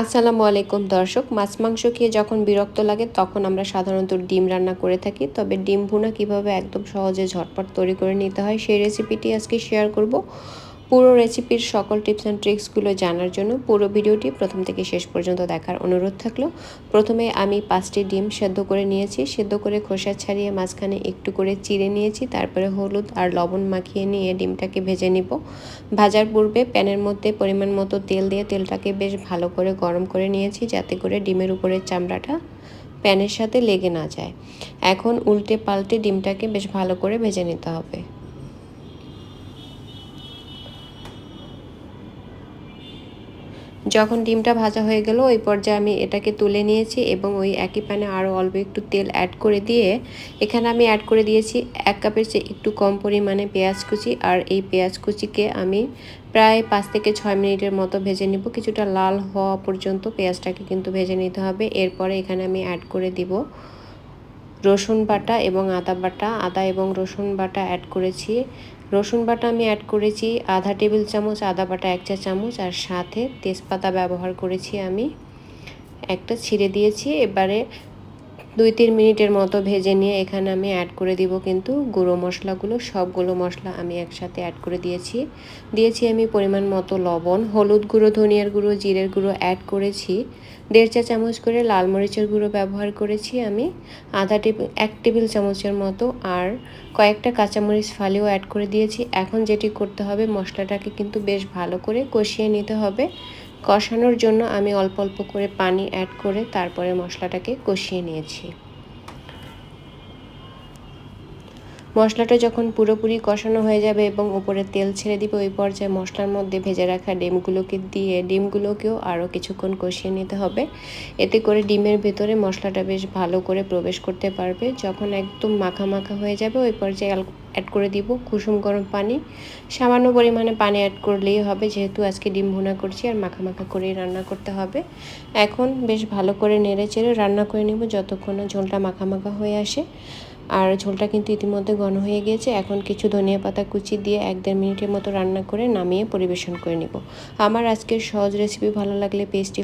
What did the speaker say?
আসসালামু আলাইকুম দর্শক, মাছ মাংস খেয়ে যখন বিরক্ত লাগে তখন আমরা সাধারণত ডিম রান্না করে থাকি। তবে ডিম ভুনা কীভাবে একদম সহজে ঝটপট তৈরি করে নিতে হয় সেই রেসিপিটি আজকে শেয়ার করব। পুরো রেসিপির সকল টিপস অ্যান্ড ট্রিক্সগুলো জানার জন্য পুরো ভিডিওটি প্রথম থেকে শেষ পর্যন্ত দেখার অনুরোধ থাকল। প্রথমে আমি পাঁচটি ডিম সেদ্ধ করে নিয়েছি। সেদ্ধ করে খোসা ছাড়িয়ে মাঝখানে একটু করে চিড়ে নিয়েছি। তারপরে হলুদ আর লবণ মাখিয়ে নিয়ে ডিমটাকে ভেজে নিব। ভাজার পূর্বে প্যানের মধ্যে পরিমাণ মতো তেল দিয়ে তেলটাকে বেশ ভালো করে গরম করে নিয়েছি যাতে করে ডিমের উপরের চামড়াটা প্যানের সাথে লেগে না যায়। এখন উল্টে পাল্টে ডিমটাকে বেশ ভালো করে ভেজে নিতে হবে। যখন ডিমটা ভাজা হয়ে গেল, ওই পর্যায়ে আমি এটাকে তুলে নিয়েছি এবং ওই একই প্যানে আরও অল্প একটু তেল অ্যাড করে দিয়ে এখানে আমি অ্যাড করে দিয়েছি এক কাপের চেয়ে একটু কম পরিমাণে পেঁয়াজ কুচি। আর এই পেঁয়াজ কুচিকে আমি প্রায় পাঁচ থেকে ছয় মিনিটের মতো ভেজে নিব। কিছুটা লাল হওয়া পর্যন্ত পেঁয়াজটাকে কিন্তু ভেজে নিতে হবে। এরপরে এখানে আমি অ্যাড করে দিব রসুন বাটা এবং আদা বাটা। আদা এবং রসুন বাটা অ্যাড করেছি। রসুন বাটা আমি অ্যাড করেছি, আধা টেবিল চামচ, আদা বাটা এক চা চামচ, আর সাথে তেজপাতা ব্যবহার করেছি আমি। একটা ছিঁড়ে দিয়েছি, এবারে দুই তিন মিনিটের মতো ভেজে নিয়ে এখানে আমি অ্যাড করে দিব কিন্তু গুঁড়ো মশলাগুলো। সবগুলো মশলা আমি একসাথে অ্যাড করে দিয়েছি। দিয়েছি আমি পরিমাণ মতো লবণ, হলুদ গুঁড়ো, ধনিয়ার গুঁড়ো, জিরের গুঁড়ো অ্যাড করেছি। দেড় চা চামচ করে লাল মরিচের গুঁড়ো ব্যবহার করেছি আমি। আধা টেবিল, এক টেবিল চামচের মতো আর কয়েকটা কাঁচামরিচ ফালিও অ্যাড করে দিয়েছি। এখন যেটি করতে হবে, মশলাটাকে কিন্তু বেশ ভালো করে কষিয়ে নিতে হবে। কষানোর জন্য আমি অল্প অল্প করে পানি অ্যাড করে তারপরে মশলাটাকে কষিয়ে নিয়েছি। মশলাটা যখন পুরোপুরি কষানো হয়ে যাবে এবং উপরে তেল ছেড়ে দিবে ওই পর্যায়ে মশলার মধ্যে ভেজে রাখা ডিমগুলোকে দিয়ে ডিমগুলোকেও আরও কিছুক্ষণ কষিয়ে নিতে হবে। এতে করে ডিমের ভেতরে মশলাটা বেশ ভালো করে প্রবেশ করতে পারবে। যখন একদম মাখা মাখা হয়ে যাবে, ওই পর্যায়ে অ্যাড করে দিব কুসুম গরম পানি। সামান্য পরিমাণে পানি অ্যাড করলেই হবে, যেহেতু আজকে ডিম ভুনা করছি আর মাখা মাখা করেই রান্না করতে হবে। এখন বেশ ভালো করে নেড়ে চেড়ে রান্না করে নেব, যতক্ষণ না ঝোলটা মাখা মাখা হয়ে আসে। আর ঝোলটা কিন্তু ইতিমধ্যে ঘন হয়ে গিয়েছে। এখন কিছু ধনিয়া পাতা কুচি দিয়ে এক দেড় মিনিটের মতো রান্না করে নামিয়ে পরিবেশন করে নিব। আমার আজকের সহজ রেসিপি ভালো লাগলে পেজটি